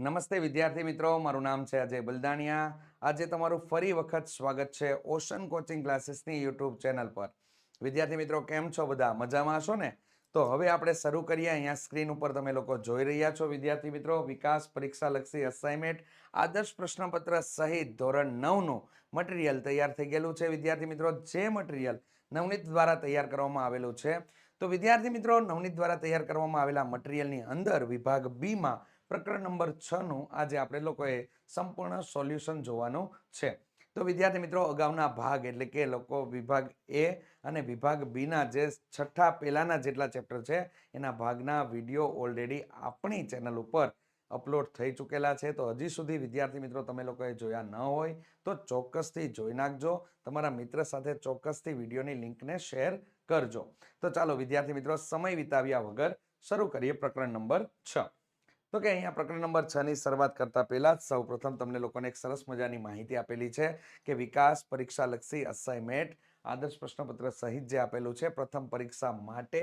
નમસ્તે વિદ્યાર્થી મિત્રો, મારું નામ છે અજય બલદાણિયા. આજે તમારું ફરી વખત સ્વાગત છે ઓશન કોચિંગ ક્લાસીસની યુટ્યુબ ચેનલ પર. વિદ્યાર્થી મિત્રો, કેમ છો બધા? મજામાં છો ને? તો હવે આપણે શરૂ કરીએ. અહીંયા સ્ક્રીન ઉપર તમે લોકો જોઈ રહ્યા છો વિદ્યાર્થી મિત્રો, વિકાસ પરીક્ષા લક્ષી અસાઇનમેન્ટ આદર્શ પ્રશ્નપત્ર સહિત ધોરણ નવનું મટીરિયલ તૈયાર થઈ ગયેલું છે. વિદ્યાર્થી મિત્રો, જે મટીરિયલ નવનીત દ્વારા તૈયાર કરવામાં આવેલું છે. તો વિદ્યાર્થી મિત્રો, નવનીત દ્વારા તૈયાર કરવામાં આવેલા મટીરિયલની અંદર વિભાગ બીમાં પ્રકરણ નંબર છ નું આજે આપણે લોકોએ સંપૂર્ણ સોલ્યુશન જોવાનું છે. તો વિદ્યાર્થી મિત્રો, અગાઉના ભાગ એટલે કે લોકો વિભાગ એ અને વિભાગ બીના જે છઠ્ઠા પહેલાંના જેટલા ચેપ્ટર છે, એના ભાગના વીડિયો ઓલરેડી આપણી ચેનલ ઉપર અપલોડ થઈ ચૂકેલા છે. તો હજી સુધી વિદ્યાર્થી મિત્રો, તમે લોકોએ જોયા ન હોય તો ચોક્કસથી જોઈ નાખજો. તમારા મિત્ર સાથે ચોક્કસથી વિડીયોની લિંકને શેર કરજો. તો ચાલો વિદ્યાર્થી મિત્રો, સમય વિતાવ્યા વગર શરૂ કરીએ પ્રકરણ નંબર છ. તો કે અહીંયા પ્રકરણ નંબર છ ની શરૂઆત કરતા પહેલા જ સૌપ્રથમ તમને લોકોને એક સરસ મજાની માહિતી આપેલી છે કે વિકાસ પરીક્ષા લક્ષી અસાઇનમેન્ટ આદર્શ પ્રશ્નપત્ર સહિત જે આપેલું છે, પ્રથમ પરીક્ષા માટે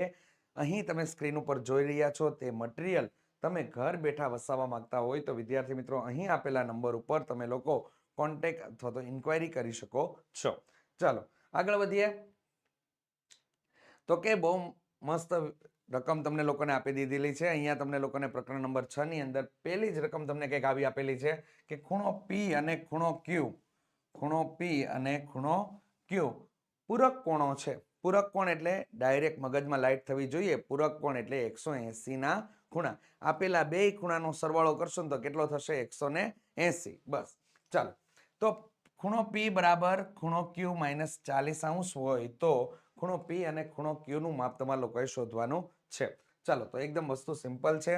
અહીં તમે સ્ક્રીન ઉપર જોઈ રહ્યા છો તે મટીરિયલ તમે ઘર બેઠા વસાવવા માંગતા હોય તો વિદ્યાર્થી મિત્રો અહીં આપેલા નંબર ઉપર તમે લોકો કોન્ટેક અથવા તો ઇન્ક્વાયરી કરી શકો છો. ચાલો, આગળ વધીએ. તો કે બહુ મસ્ત રકમ તમને લોકોને આપી દીધેલી છે. અહીંયા તમને લોકોને પ્રકરણ નંબર છ ની અંદર પહેલી જ રકમ તમને કંઈક આવી આપેલી છે કે ખૂણો પી અને ખૂણો ક્યુ ખૂણો પી અને ખૂણો ક્યુ પૂરક કોણો છે. પૂરક કોણ એટલે ડાયરેક્ટ મગજમાં લાઇટ થવી જોઈએ. પૂરક કોણ એટલે એકસો એંસીના ખૂણા. આપેલા બે ખૂણાનો સરવાળો કરશો ને તો કેટલો થશે? એકસો ને એસી. બસ. ચાલો. તો ખૂણો પી બરાબર ખૂણો ક્યુ માઇનસ ચાલીસ અંશ હોય તો ખૂણો પી અને ખૂણો ક્યુનું માપ તમારે લોકોએ શોધવાનું છે. ચાલો, તો એકદમ વસ્તુ સિમ્પલ છે.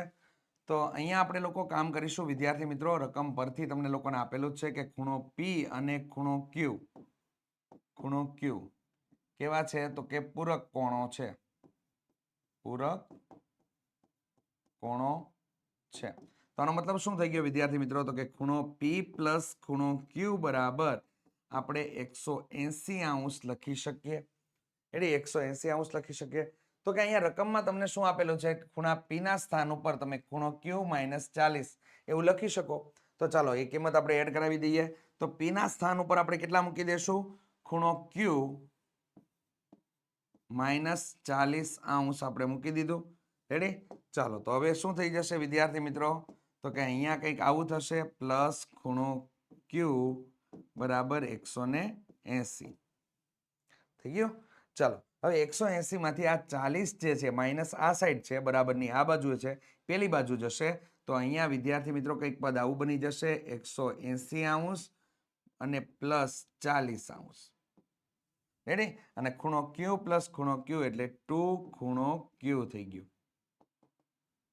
તો અહીંયા આપણે લોકો કામ કરીશું. વિદ્યાર્થી મિત્રો, રકમ પરથી તમને લોકોને આપેલું છે કે ખૂણો પી અને ખૂણો ક્યુ ખૂણો ક્યુ કેવા છે? તો કે પૂરક કોણો છે. પૂરક કોણો છે. તો આનો મતલબ શું થઈ ગયો વિદ્યાર્થી મિત્રો? તો કે ખૂણો પી પ્લસ ખૂણો ક્યુ બરાબર આપણે એકસો એસી અંશ લખી શકીએ. એટલે એકસો એસી અંશ લખી શકીએ. તો કે અહીંયા રકમમાં તમને શું આપેલું છે? ખૂણા પીના સ્થાન ઉપર તમે ખૂણો ક્યુ માઇનસ ચાલીસ એવું લખી શકો. તો ચાલો, એ કિંમત આપણે એડ કરાવી દઈએ. તો પીના સ્થાન ઉપર આપણે કેટલા મૂકી દેશું? ખૂણો ક્યુ માઇનસ ચાલીસ અંશ આપણે મૂકી દીધું. રેડી ચાલો, તો હવે શું થઈ જશે વિદ્યાર્થી મિત્રો? તો કે અહીંયા કંઈક આવું થશે પ્લસ ખૂણો ક્યુ બરાબર એકસો ને એસી. થઈ ગયું? ચાલો, હવે એકસો એસી માંથી આ ચાલીસ જે છે, માઇનસ આ સાઈડ છે, બરાબરની આ બાજુ છે, પેલી બાજુ જશે, તો અહીંયા વિદ્યાર્થી મિત્રો કંઈક પદ આવું બની જશે, એકસો એસી અંશ અને પ્લસ ચાલીસ અંશ રેડી અને ખૂણો ક્યુ પ્લસ ખૂણો ક્યુ એટલે ટુ ખૂણો ક્યુ થઈ ગયું.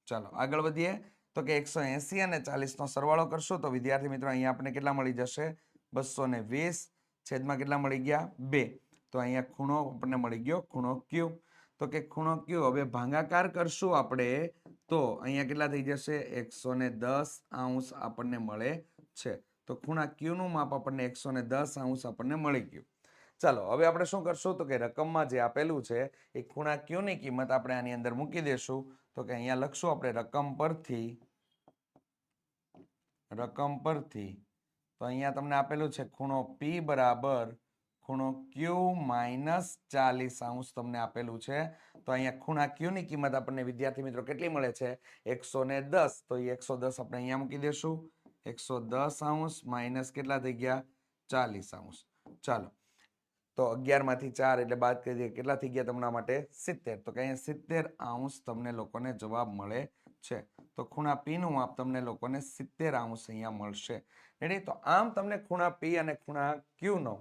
ચાલો, આગળ વધીએ. તો કે એકસો એસી અને ચાલીસનો સરવાળો કરશો, તો વિદ્યાર્થી મિત્રો અહીંયા આપણે કેટલા મળી જશે? બસો ને વીસ, છેદમાં કેટલા મળી ગયા? બે. તો અહીંયા ખૂણો આપણને મળી ગયો, ખૂણો ક્યુ તો કે ખૂણો ક્યુ હવે ભાંગાકાર કરશું આપણે તો અહીંયા કેટલા થઈ જશે? એકસો ને દસ અંશ આપણને મળે છે. તો ખૂણા ક્યુનું માપ આપણને એકસો ને દસ અંશ આપણને મળી ગયું. ચાલો, હવે આપણે શું કરશું? તો કે રકમમાં જે આપેલું છે, એ ખૂણા ક્યુની કિંમત આપણે આની અંદર મૂકી દેશું. તો કે અહીંયા લખશું આપણે રકમ પરથી રકમ પરથી. તો અહીંયા તમને આપેલું છે, ખૂણો પી બરાબર ખૂણો ક્યુ માઇનસ ચાલીસ અંશ તમને આપેલું છે. તો અહીંયા ખૂણા ક્યુની કિંમત આપણને વિદ્યાર્થી મિત્રો કેટલી મળે છે? એકસો ને દસ. તો એ એકસો દસ આપણે અહીંયા મૂકી દેશું. એકસો દસ અંશ માઇનસ કેટલા થઈ ગયા? ચાલીસ અંશ. ચાલો. તો અગિયારમાંથી ચાર એટલે બાદ કરી દઈએ. કેટલા થઈ ગયા તમારા માટે? સિત્તેર. તો કે અહીંયા સિત્તેર અંશ તમને લોકોને જવાબ મળે છે. તો ખૂણા પીનું માપ તમને લોકોને સિત્તેર અંશ અહીંયા મળશે. રેડી તો આમ તમને ખૂણા પી અને ખૂણા ક્યુનો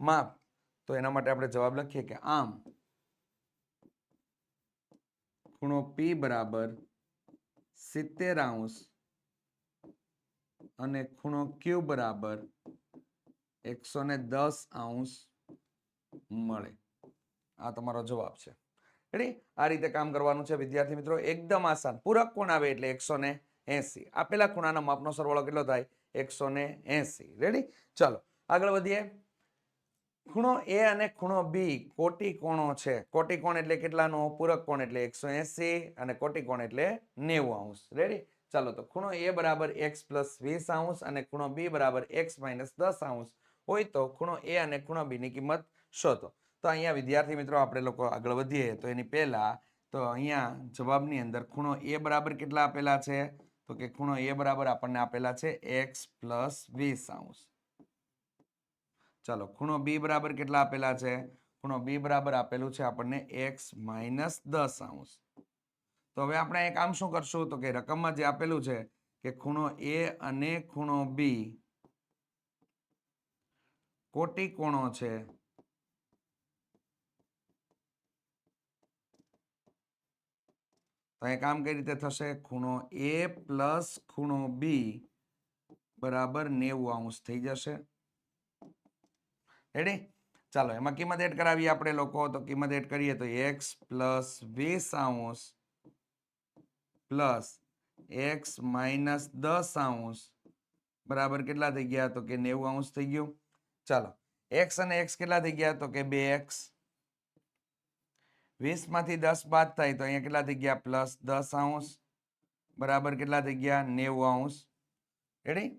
માપ તો એના માટે આપણે જવાબ લખીએ કે આમ ખૂણો પી બરાબર સિત્તેર અંશ અને ખૂણો ક્યુ બરાબર એકસો ને દસ અંશ મળે. આ તમારો જવાબ છે. રેડી આ રીતે કામ કરવાનું છે. વિદ્યાર્થી મિત્રો, એકદમ આસાન. પૂરક કોણ આવે? એટલે એકસો ને એસી. આપેલા ખૂણાના માપનો સરવાળો કેટલો થાય? એકસો ને એસી. રેડી ચાલો, આગળ વધીએ. ખૂણો એ અને ખૂણો બી કોટી કોણો છે. કોટી કોણ એટલે કેટલાનો? પૂરક કોણ એટલે એકસો એસી અને કોટી કોણ એટલે નેવું અંશ. રેડી ચાલો, તો ખૂણો એ બરાબર એક્સ પ્લસ વીસ અંશ અને ખૂણો બી બરાબર એક્સ માઇનસ દસ અંશ. હોય તો ખૂણો એ અને ખૂણો બી ની કિંમત શોધો. તો અહીંયા વિદ્યાર્થી મિત્રો, આપણે લોકો આગળ વધીએ. તો એની પહેલા, તો અહીંયા જવાબની અંદર ખૂણો એ બરાબર કેટલા આપેલા છે? તો કે ખૂણો એ બરાબર આપણને આપેલા છે એક્સ પ્લસ વીસ અંશ. ચાલો, ખૂણો બી બરાબર કેટલા આપેલા છે? ખૂણો બી બરાબર આપેલું છે આપણને એક્સ માઇનસ દસ અંશ. તો હવે આપણે એક કામ શું કરશું? તો કે રકમમાં જે આપેલું છે કે ખૂણો એ અને ખૂણો બી કોટી કોણો છે? તો એ કામ કઈ રીતે થશે? ખૂણો એ પ્લસ ખૂણો બી બરાબર નેવું અંશ થઈ જશે. રેડી ચાલો, એમાં કિંમત એડ કરાવીએ આપણે લોકો. તો કિંમત એડ કરીએ તો એક્સ પ્લસ વીસ અંશ પ્લસ એક્સ માઇનસ દસ અંશ. બરાબર કેટલા થઈ ગયા? તો કે નેવું અંશ થઈ ગયું. ચાલો એક્સ અને એક્સ કેટલા થઈ ગયા? તો કે બે એક્સ વીસમાંથી દસ બાદ થાય તો અહીંયા કેટલા થઈ ગયા? પ્લસ દસ અંશ. બરાબર કેટલા થઈ ગયા? નેવું અંશ. રેડી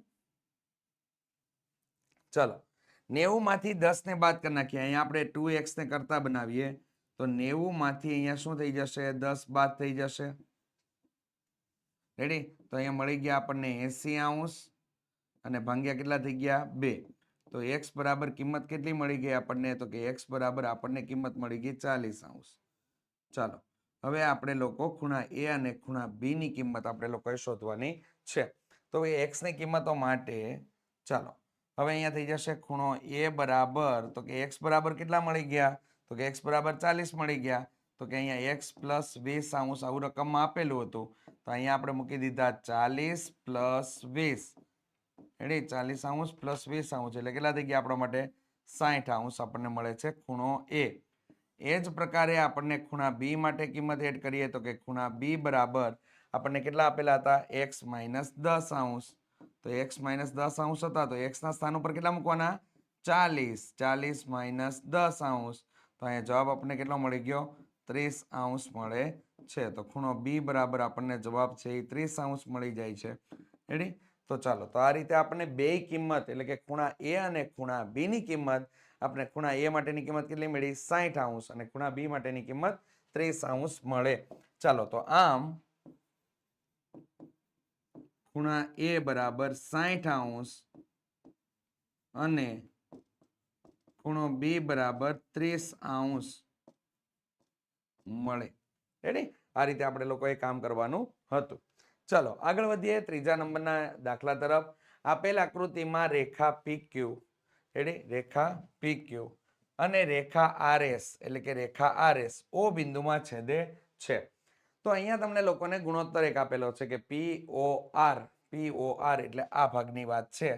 ચલો નેવું માંથી દસ ને બાદ કરી નાખીએ. અહીંયા આપણે ટુ એક્સ ને કરતા બનાવીએ. તો નેવું માંથી અહીંયા શું થઈ જશે? દસ બાદ થઈ જશે. રેડી તો અહીંયા મળી ગયા આપણને એસી અંશ અને ભાંગ્યા કેટલા થઈ ગયા? બે. તો એક્સ બરાબર કિંમત કેટલી મળી ગઈ આપણને? તો કે એક્સ બરાબર આપણને કિંમત મળી ગઈ ચાલીસ અંશ ચાલો, હવે આપણે લોકો ખૂણા એ અને ખૂણા બી ની કિંમત આપણે લોકોએ શોધવાની છે. તો એ એક્સની કિંમતો માટે ચાલો હવે અહીંયા થઈ જશે ખૂણો એ બરાબર, તો કે એક્સ બરાબર કેટલા મળી ગયા? તો કે એક્સ બરાબર ચાલીસ મળી ગયા. તો કે અહીંયા એક્સ પ્લસ વીસ અંશ આવું રકમમાં આપેલું હતું. તો અહીંયા આપણે મૂકી દીધા ચાલીસ પ્લસ વીસ. એટલે ચાલીસ અંશ પ્લસ વીસ અંશ એટલે કેટલા થઈ ગયા આપણા માટે? સાઠ અંશ આપણને મળે છે ખૂણો એ. એ જ પ્રકારે આપણને ખૂણા બી માટે કિંમત એડ કરીએ તો કે ખૂણા બી બરાબર આપણને કેટલા આપેલા હતા? એક્સ માઇનસ દસ અંશ તો એક્સ માઇનસ દસ અંશ હતા, તો એક્સના સ્થાન ઉપર કેટલા મૂકવાના? ચાલીસ. ચાલીસ માઇનસ દસ અંશ. તો અહીંયા જવાબ આપણને કેટલો મળી ગયો? ત્રીસ અંશ મળે છે. તો ખૂણો બી બરાબર આપણને જવાબ છે એ ત્રીસ અંશ મળી જાય છે. રેડી તો ચાલો, તો આ રીતે આપણને બે કિંમત, એટલે કે ખૂણા એ અને ખૂણા બી ની કિંમત, આપણે ખૂણા એ માટેની કિંમત કેટલી મળી? સાઠ અંશ. અને ખૂણા બી માટેની કિંમત ત્રીસ અંશ મળે. ચાલો, તો આમ ખૂણા એ બરાબર સાઠ અંશ અને ખૂણો બી બરાબર ત્રીસ અંશ મળે. રેડી આ રીતે આપણે લોકોએ કામ કરવાનું હતું. ચલો, આગળ વધીએ ત્રીજા નંબરના દાખલા તરફ. આપેલ આકૃતિમાં રેખા પી ક્યુ રેડી રેખા પી ક્યુ અને રેખા આર એસ એટલે કે રેખા આર એસ ઓ બિંદુમાં છેદે છે. તો અહીંયા તમને લોકોને ગુણોત્તર એક આપેલો છે કે પી O R P O R એટલે આ ભાગની વાત છે.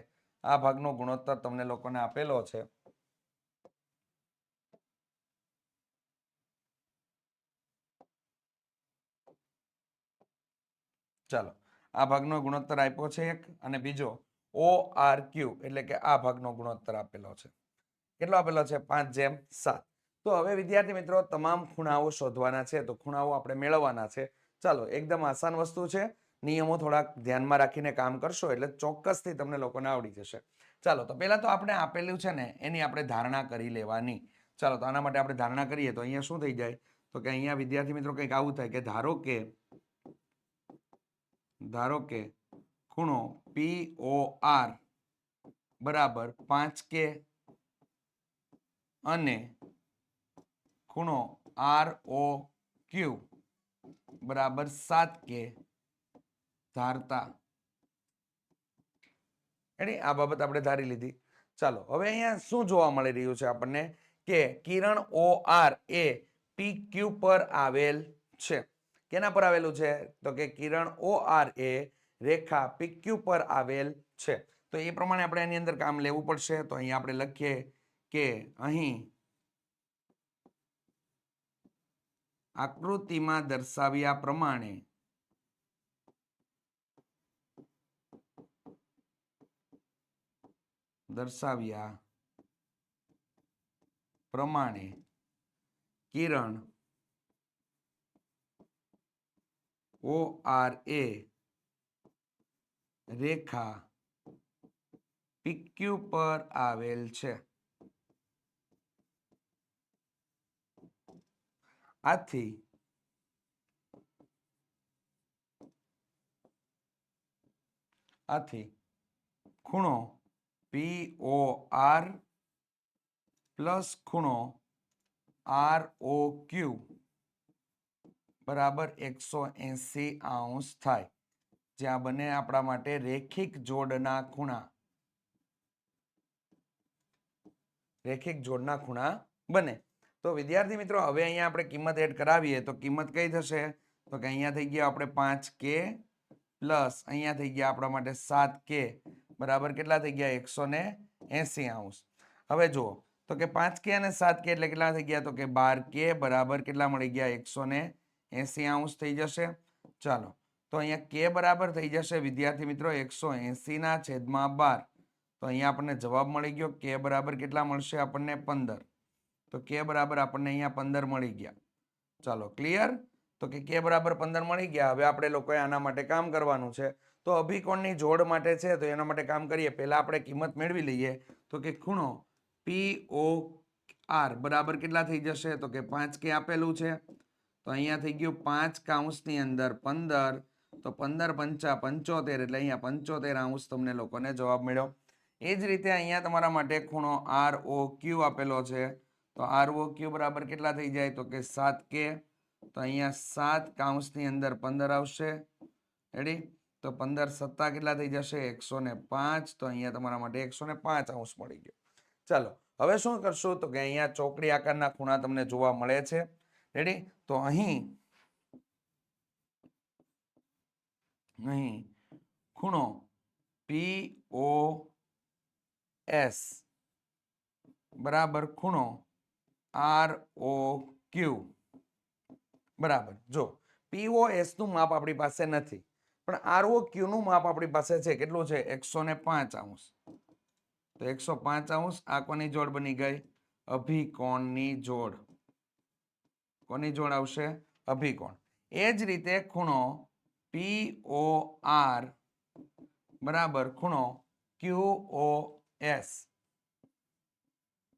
આ ભાગનો ગુણોત્તર તમને લોકોને આપેલો છે. ચાલો, આ ભાગનો ગુણોત્તર આપ્યો છે એક અને બીજો ઓ આર ક્યુ એટલે કે આ ભાગનો ગુણોત્તર આપેલો છે. કેટલો આપેલો છે? પાંચ જેમ સાત. તો હવે વિદ્યાર્થી મિત્રો તમામ ખૂણાઓ શોધવાના છે, તો ખૂણાઓ આપણે મેળવવાના છે. ચાલો, એકદમ આસાન વસ્તુ છે. નિયમો થોડાક ધ્યાનમાં રાખીને કામ કરશો એટલે ચોક્કસથી તમને લોકોને આવડી જશે. ચાલો, તો પહેલાં તો આપણે આપેલું છે ને, એની આપણે ધારણા કરી લેવાની. ચાલો, તો આના માટે આપણે ધારણા કરીએ, તો અહીંયા શું થઈ જાય? તો કે અહીંયા વિદ્યાર્થી મિત્રો કંઈક આવું થાય કે ધારો કે ધારો કે ખૂણો પી ઓ આર બરાબર પાંચ કે અને ખૂણો આર ઓ ક્યુ બરાબર સાત કે ધારતા. એની આ બાબત આપણે ધારી લીધી. ચાલો, હવે અહીંયા શું જોવા મળી રહ્યું છે આપણને? કે કિરણ ઓ આર એ પી ક્યુ પર આવેલ છે. કેના પર આવેલું છે? તો કે કિરણ ઓ આર એ રેખા પી ક્યુ પર આવેલ છે. તો એ પ્રમાણે આપણે એની અંદર કામ લેવું પડશે. તો અહીંયા આપણે લખીએ કે અહીં આકૃતિમાં દર્શાવ્યા પ્રમાણે દર્શાવ્યા પ્રમાણે કિરણ ઓ આર એ રેખા પીક્યુ પર આવેલ છે. આથી આથી ખૂણો પી ઓ આર પ્લસ ખૂણો આર ઓ ક્યુ બરાબર એકસો એંસી આઉન્સ થાય. જ્યાં બંને આપણા માટે રેખિક જોડના ખૂણા. રેખિક જોડના ખૂણા બને. તો વિદ્યાર્થી મિત્રો, હવે અહીંયા આપણે કિંમત એડ કરાવીએ તો કિંમત કઈ થશે? તો કે અહીંયા થઈ ગયા આપણે પાંચ કે પ્લસ, અહીંયા થઈ ગયા આપણા માટે સાત કે. બરાબર? કેટલા થઈ ગયા? એકસો ને એસી અંશ હવે જુઓ, તો કે પાંચ કે અને સાત કે એટલે કેટલા થઈ ગયા? તો કે બાર કે. બરાબર? કેટલા મળી ગયા? એકસો ને એસી અંશ થઈ જશે. ચાલો, તો અહીંયા કે બરાબર થઈ જશે વિદ્યાર્થી મિત્રો, એકસો એસી ના છેદમાં બાર. તો અહીંયા આપણને જવાબ મળી ગયો કે બરાબર કેટલા મળશે આપણને? પંદર. તો કે બરાબર આપણને અહીંયા પંદર મળી ગયા. ચાલો ક્લિયર તો કે કે બરાબર પંદર મળી ગયા. હવે આપણે લોકોએ આના માટે કામ કરવાનું છે. તો અભિકોણની જોડ માટે છે, તો એના માટે કામ કરીએ. પહેલાં આપણે કિંમત મેળવી લઈએ. તો કે ખૂણો પી ઓ આર બરાબર કેટલા થઈ જશે? તો કે પાંચ કે આપેલું છે. તો અહીંયા થઈ ગયું પાંચ કાઉન્સની અંદર પંદર. તો પંદર પંચા પંચોતેર, એટલે અહીંયા પંચોતેર આઉન્સ તમને લોકોને જવાબ મળ્યો. એ જ રીતે અહીંયા તમારા માટે ખૂણો આર ઓ ક્યુ આપેલો છે. તો આર ઓ ક્યુ બરાબર કેટલા થઈ જાય? તો કે સાત કે. તો અહીંયા સાત કાઉન્સની અંદર પંદર આવશે. રેડી તો પંદર સત્તા કેટલા થઈ જશે? એકસો ને પાંચ. તો અહીંયા તમારા માટે એકસો ને પાંચ અંશ મળી ગયો. ચાલો, હવે શું કરશું? તો કે અહીંયા ચોકડી આકારના ખૂણા તમને જોવા મળે છે. રેડી તો અહીં અહીં ખૂણો પી ઓ એસ બરાબર ખૂણો આર ઓ ક્યુ બરાબર. જો પીઓએસનું માપ આપણી પાસે નથી, પણ આરઓ ક્યુ નું માપ આપણી પાસે છે. કેટલું છે? એકસો ને પાંચ અંશ. તો એકસો પાંચ અંશ આ કોની જોડ બની ગઈ? અભિકોણની જોડ. કોની જોડ આવશે? અભિકોણ. એ જ રીતે ખૂણો પી ઓ આર બરાબર, ખૂણો Q O S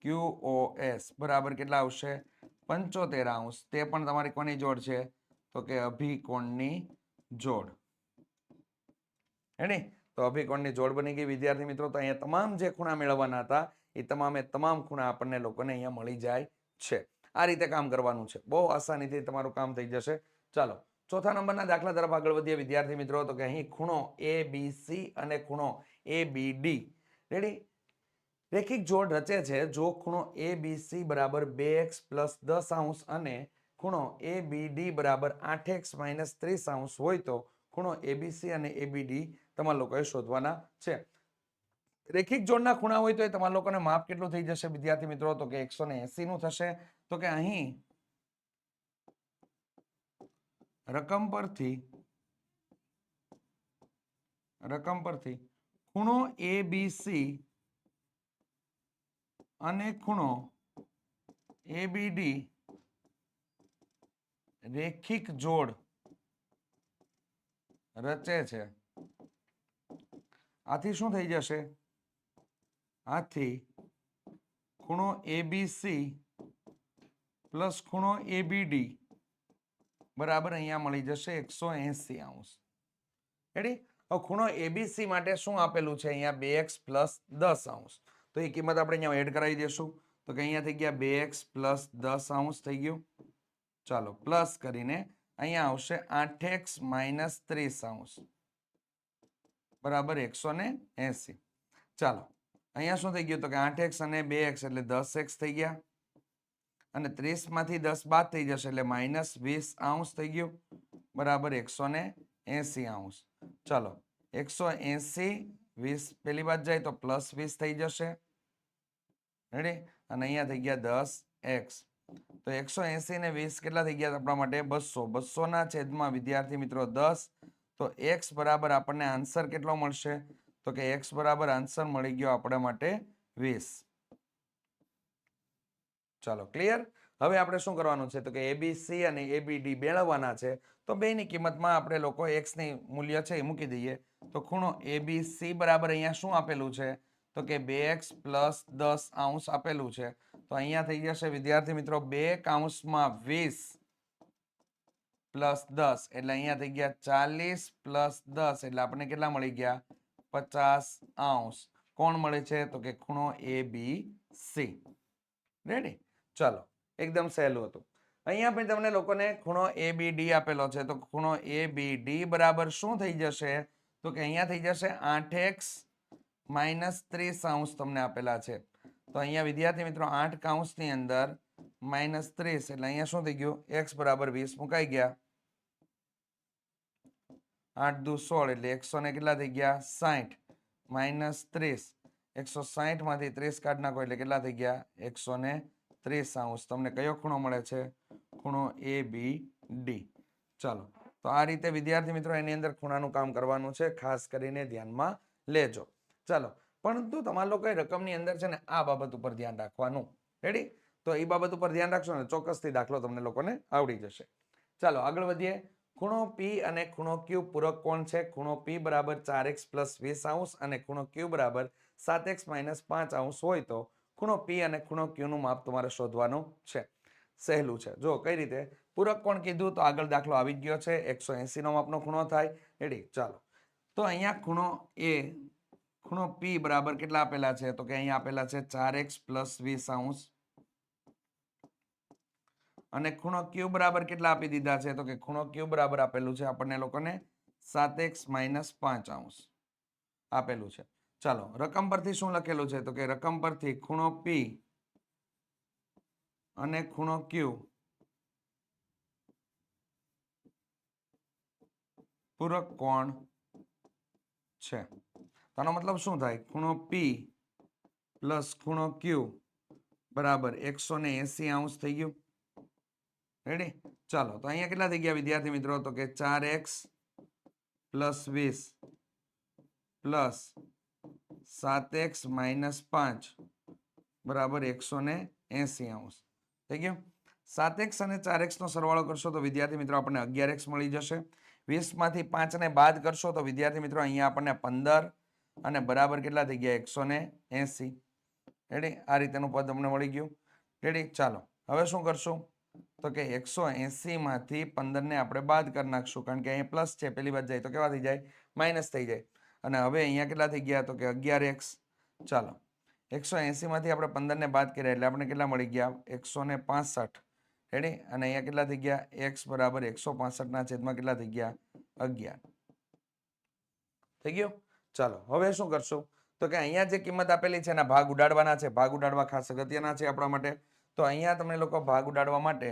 Q O S બરાબર કેટલા આવશે? પંચોતેર અંશ. તે પણ તમારી કોની જોડ છે? તો કે અભિકોણની જોડ. હેને તો અભિકોણની જોડ બની ગઈ. વિદ્યાર્થી મિત્રો, તો અહીંયા તમામ જે ખૂણા મેળવવાના હતા, એ તમામે તમામ ખૂણા આપણને લોકોને અહીંયા મળી જાય છે. આ રીતે કામ કરવાનું છે. બહુ આસાનીથી તમારું કામ થઈ જશે. ચાલો, ચોથા નંબરના દાખલા તરફ આગળ વધીએ વિદ્યાર્થી મિત્રો. તો કે અહીં ખૂણો એ બી સી અને ખૂણો એ બી ડી રેડી રેખિક જોડ રચે છે જો ખૂણો એ બી સી બરાબર બે એક્સ પ્લસ દસ અંશ અને ખૂણો એ બી ડી બરાબર આઠ એક્સ માઇનસ ત્રીસ અંશ હોય તો ખૂણો એબીસી અને એબીડી તમારા લોકોએ શોધવાના છે. રેખિક જોડના ખૂણા હોય તો એ તમારા લોકોને માપ કેટલું થઈ જશે? વિદ્યાર્થી મિત્રો, તો કે એકસો ને એસી નું થશે. તો કે અહીં રકમ પરથી રકમ પરથી ખૂણો એ બી સી અને ખૂણો એ બી ડી રેખિક જોડ રચે છે. આથી શું થઈ જશે? આથી ખૂણો એબીસી પ્લસ ખૂણો એબીડી બરાબર અહીંયા મળી જશે એકસો એસી અંશ. રેડી ખૂણો એબીસી માટે શું આપેલું છે? અહીંયા બે એક્સ પ્લસ દસ અંશ. તો એ કિંમત આપણે અહીંયા એડ કરાવી દઈશું તો કે અહીંયા થઈ ગયા બે એક્સ પ્લસ દસ અંશ થઈ ગયું. ચાલો, પ્લસ કરીને અહીંયા આવશે આઠ એક્સ માઇનસ ત્રીસ અંશ બરાબર એકસો ને એસી. ચાલો, અહીંયા શું થઈ ગયું? તો કે આઠ એક્સ અને બે એક્સ એટલે દસ એક્સ થઈ ગયા. અને ત્રીસમાંથી દસ બાદ થઈ જશે એટલે માઇનસ વીસ અંશ થઈ ગયું. બરાબર એકસો ને એસી અંશ ચાલો, એકસો એસી વીસ પેલી બાદ જાય તો પ્લસ વીસ થઈ જશે. રેડી અને અહીંયા થઈ ગયા દસ એક્સ તો એકસો એસી ને વીસ કેટલા થઈ ગયા આપણા માટે? બસો. બસો ના છેદમાં વિદ્યાર્થી મિત્રો દસ. તો એક્સ બરાબર આપણને આન્સર કેટલો મળશે? તો કે એક્સ બરાબર આન્સર મળી ગયો આપણા માટે વીસ. ચાલો ક્લિયર હવે આપણે શું કરવાનું છે? તો કે એબીસી અને એબીડી મેળવવાના છે. તો બેની કિંમતમાં આપણે લોકો એક્સની મૂલ્ય છે એ મૂકી દઈએ. તો ખૂણો એબીસી બરાબર અહીંયા શું આપેલું છે? તો કે બે એક્સ પ્લસ દસ આઉન્સ આપેલું છે. તો અહીંયા થઈ જશે, વિદ્યાર્થી મિત્રો, બે કાઉન્સમાં વીસ પ્લસ દસ, એટલે અહીંયા થઈ ગયા ચાલીસ પ્લસ દસ, એટલે આપણને કેટલા મળી ગયા? પચાસ અંશ કોણ મળે છે? તો કે ખૂણો એ બી સી. રેડી ચાલો, એકદમ સહેલું હતું. અહીંયા પણ તમને લોકોને ખૂણો એ બી ડી આપેલો છે. તો ખૂણો એ બી ડી બરાબર શું થઈ જશે? તો કે અહીંયા થઈ જશે આઠ એક્સ માઇનસ ત્રીસ અંશ તમને આપેલા છે. તો અહીંયા વિદ્યાર્થી મિત્રો, આઠ કાઉન્સની અંદર માઇનસ ત્રીસ, એટલે અહીંયા શું થઈ ગયું? એક્સ બરાબર વીસ મુકાઈ ગયા. આઠ દુ સોળ, એટલે એકસો ને કેટલા થઈ ગયા? સાઠ માઇનસ ત્રીસ. એકસો સાઠમાંથી ત્રીસ કાઢ નાખો, એટલે કેટલા થઈ ગયા? એકસો ને ત્રીસ અંશ. તમને કયો ખૂણો મળે છે? ખૂણો એ બી ડી. ચાલો. તો આ રીતે વિદ્યાર્થી મિત્રો, એની અંદર ખૂણાનું કામ કરવાનું છે. ખાસ કરીને ધ્યાનમાં લેજો. ચાલો, પરંતુ તમારા લોકોએ રકમની અંદર છે ને આ બાબત ઉપર ધ્યાન રાખવાનું. રેડી તો એ બાબત ઉપર ધ્યાન રાખશો ને ચોક્કસથી દાખલો તમને લોકોને આવડી જશે. ચાલો, આગળ વધીએ. ખૂણો પી અને ખૂણો ક્યુ પૂરક કોણ છે? ખૂણો પી બરાબર ચાર એક્સ પ્લસ વીસ અંશ અને ખૂણો ક્યુ બરાબર સાત એક્સ માઇનસ પાંચ અંશ હોય તો ખૂણો પી અને ખૂણો ક્યુનું માપ તમારે શોધવાનું છે. સહેલું છે. જો, કઈ રીતે? પૂરક કોણ કીધું? તો આગળ દાખલો આવી ગયો છે. એકસો એંસીનો માપનો ખૂણો થાય. રેડી ચાલો. તો અહીંયા ખૂણો એ ખૂણો પી બરાબર કેટલા આપેલા છે? તો કે અહીંયા આપેલા છે ચાર એક્સ પ્લસ વીસ અંશ અને ખૂણો ક્યુ બરાબર કેટલા આપી દીધા છે? તો કે ખૂણો ક્યુ બરાબર આપેલું છે આપણને લોકોને સાત એક્સ માઇનસ પાંચ અંશ આપેલું છે. ચાલો, રકમ પરથી શું લખેલું છે? તો કે રકમ પરથી ખૂણો પી અને ખૂણો ક્યુ પૂરક કોણ છે? આનો મતલબ શું થાય? ખૂણો પી પ્લસ ખૂણો ક્યુ બરાબર એકસો ને એસી અંશ થઈ ગયું. રેડી ચાલો, તો અહીંયા કેટલા થઈ ગયા વિદ્યાર્થી મિત્રો? તો કે ચાર એક્સ પ્લસ વીસ પ્લસ સાત એક્સ માઇનસ પાંચ બરાબર એકસો ને એસી અંશ. થઈ ગયું? સાત એક્સ અને ચાર એક્સનો સરવાળો કરશો તો વિદ્યાર્થી મિત્રો આપણને અગિયાર એક્સ મળી જશે. વીસમાંથી પાંચને બાદ કરશો તો વિદ્યાર્થી મિત્રો અહીંયા આપણને પંદર અને બરાબર કેટલા થઈ ગયા? એકસો ને એસી. રેડી આ રીતેનું પદ અમને મળી ગયું. રેડી ચાલો. હવે શું કરશું? તો કે એકસો એંસીમાંથી પંદરને આપણે બાદ કરી નાખશું, કારણ કે અહીંયા પ્લસ છે, પેલી બાદ જાય તો કેવા થઈ જાય? માઇનસ થઈ જાય. અને હવે અહીંયા કેટલા થઈ ગયા? તો કે અગિયાર એક્સ. ચાલો. એકસો એંસીમાંથી આપણે પંદરને બાદ કર્યા, એટલે આપણે કેટલા મળી ગયા? એકસો ને પાસઠ. રેડી અને અહીંયા કેટલા થઈ ગયા? એક્સ બરાબર એકસો પાસઠના છેદમાં કેટલા થઈ ગયા? અગિયાર. થઈ ગયું? ચાલો, હવે શું કરશું? તો કે અહીંયા જે કિંમત આપેલી છે એના ભાગ ઉડાડવાના છે. ભાગ ઉડાડવા ખાસ અગત્યના છે આપણા માટે. તો અહીંયા તમને લોકો ભાગ ઉડાડવા માટે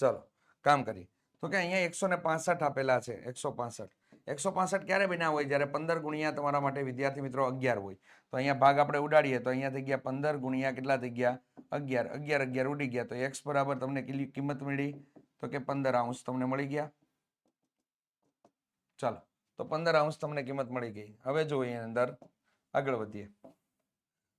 ચલો, કામ કરીએ. તો કે અહીંયા એકસો ને પાસઠ આપેલા છે. એકસો પાસઠ. એકસો પાસઠ ક્યારે બન્યા હોય? જ્યારે પંદર ગુણ્યા તમારા માટે વિદ્યાર્થી મિત્રો અગિયાર હોય. તો અહીંયા ભાગ આપણે ઉડાડીએ તો અહીંયા થઈ ગયા પંદર ગુણ્યા કેટલા થઈ ગયા? અગિયાર. અગિયાર અગિયાર ઉડી ગયા. તો એક્સ બરાબર તમને કિંમત મળી. તો કે પંદર અંશ તમને મળી ગયા. ચાલો, તો પંદર અંશ તમને કિંમત મળી ગઈ. હવે જોઈએ અંદર આગળ વધીએ.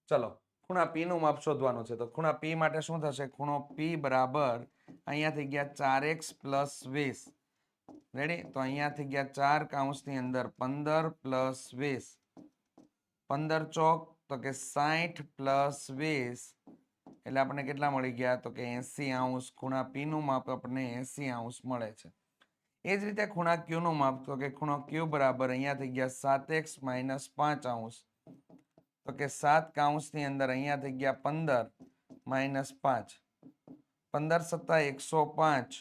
ચલો, ખૂણા પી નું માપ શોધવાનું છે. તો ખૂણા પી માટે શું થશે? ખૂણો પી બરાબર અહીંયા થઈ ગયા ચાર એક્સ પ્લસ વીસ. રેડી તો અહીંયા થઈ ગયા ચાર કાઉન્સની અંદર પંદર પ્લસ વીસ. પંદર ચોક, તો કે સાઠ પ્લસ વીસ. એટલે આપણને કેટલા મળી ગયા? તો કે એસી અંશ. ખૂણા પી નું માપ આપણને એસી અંશ મળે છે. એ જ રીતે ખૂણા ક્યુ નું માપ તો કે ખૂણો ક્યુ બરાબર અહીંયા થઈ ગયા સાત એક્સ માઇનસ પાંચ અંશ તો કે સાત કાઉન્સની અંદર અહીંયા થઈ ગયા પંદર માઇનસ પાંચ. પંદર સત્તા એકસો પાંચ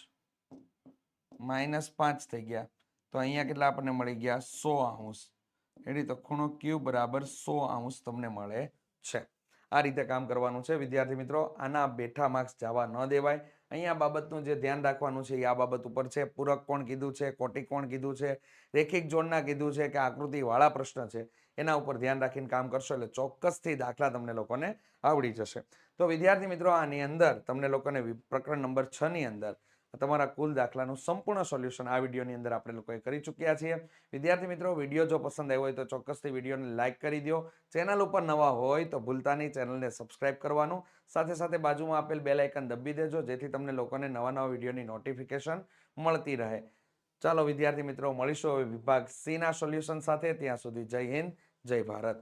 માઇનસ પાંચ થઈ ગયા. તો અહીંયા કેટલા આપણને મળી ગયા? સો અંશ એની તો ખૂણો ક્યુ બરાબર સો અંશ તમને મળે છે. આ રીતે કામ કરવાનું છે. વિદ્યાર્થી મિત્રો, આના બેઠા માર્ક્સ જવા ન દેવાય. અહીંયા બાબતનું જે ધ્યાન રાખવાનું છે, એ આ બાબત ઉપર છે. પૂરક કોણ કીધું છે, કોટી કોણ કીધું છે, રેખિક જોડના કીધું છે કે આકૃતિવાળા પ્રશ્ન છે, એના ઉપર ધ્યાન રાખીને કામ કરશો એટલે ચોક્કસથી દાખલા તમને લોકોને આવડી જશે. તો વિદ્યાર્થી મિત્રો, આની અંદર તમને લોકોને પ્રકરણ નંબર છ ની અંદર તમારા કુલ દાખલાનું સંપૂર્ણ સોલ્યુશન આ વિડીયોની અંદર આપણે લોકોએ કરી ચૂક્યા છીએ. વિદ્યાર્થી મિત્રો, વીડિયો જો પસંદ આવ્યો હોય તો ચોક્કસથી વિડીયોને લાઇક કરી દો. ચેનલ ઉપર નવા હોય તો ભૂલતા નહીં, ચેનલને સબસ્ક્રાઇબ કરવાનું. સાથે સાથે બાજુમાં આપેલ બેલ આઇકન દબી દેજો, જેથી તમને લોકોને નવા નવા વિડીયોની નોટિફિકેશન મળતી રહે. ચાલો વિદ્યાર્થી મિત્રો, મળીશું હવે વિભાગ સીના સોલ્યુશન સાથે. ત્યાં સુધી જય હિન્દ, જય ભારત.